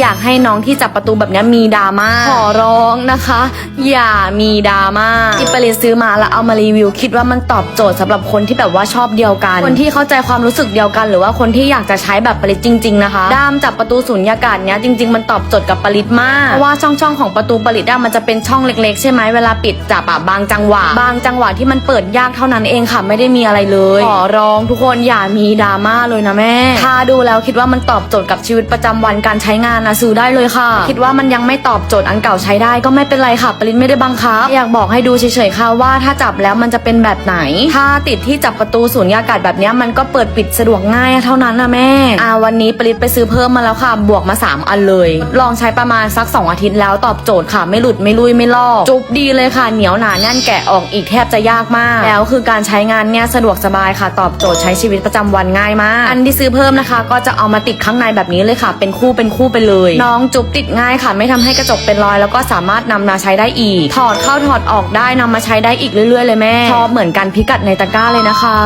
อยากให้น้องที่จับประตูแบบเนี้ยมีดราม่าขอร้องนะคะ อย่ามีดราม่าที่ปริซื้อมาแล้วเอามารีวิว คิดว่ามันตอบโจทย์สำหรับคนที่แบบว่าชอบเดียวกัน คนที่เข้าใจความรู้สึกเดียวกัน หรือว่าคนที่อยากจะใช้แบบปริจริง ๆ นะคะ ด้ามจับประตูสุญญากาศเนี้ยจริง ๆ มันตอบโจทย์กับปริมากเพราะว่าช่องๆของประตูปริด้ามันจะเป็นช่องเล็ก ๆ ใช่ไหมเวลาปิดจับอะบางจังหวะ บางจังหวะที่มันเปิดยากเท่านั้นเองค่ะไม่ได้มีอะไรเลยขอร้องทุกคนอย่ามีดราม่าเลยนะแม่ถ้าดูแล้วคิดว่ามันตอบโจทย์กับชีวิตประจำวันการใช้งานนะซื้อได้เลยค่ะ คิดว่ามันยังไม่ตอบโจทย์อันเก่าใช้ได้ก็ไม่เป็นไรค่ะปรินไม่ได้บังคับ อยากบอกให้ดูเฉยๆค่ะว่าถ้าจับแล้วมันจะเป็นแบบไหน ถ้าติดที่จับประตูสูญญากาศแบบนี้มันก็เปิดปิดสะดวกง่ายเท่านั้นนะแม่อ่าวันนี้ปรินไปซื้อเพิ่มมาแล้วค่ะ บวกมา 3 อันเลย ลองใช้ประมาณสัก 2 อาทิตย์แล้วตอบโจทย์ค่ะ ไม่หลุดไม่ลุยไม่ลอกจุบดีเลยค่ะเหนียวหนาแน่นแกะออกอีกแทบจะยากมาก แล้วคือการใช้งานเนี่ยสะดวกสบายค่ะ ตอบโจทย์ใช้ชีวิตประจำวันง่ายมาก อันที่ซื้อเพิ่มนะคะ ก็จะเอามาติดข้างในแบบนี้เลยค่ะ เป็นคู่เป็นคู่ไปเลย น้องจุบติดง่ายค่ะ ไม่ทำให้กระจกเป็นรอย แล้วก็สามารถนำมาใช้ได้อีก ถอดเข้าถอดออกได้นำมาใช้ได้อีกเรื่อยๆ เลยแม่ชอบเหมือนกันพิกัดในตะกร้าเลยนะคะ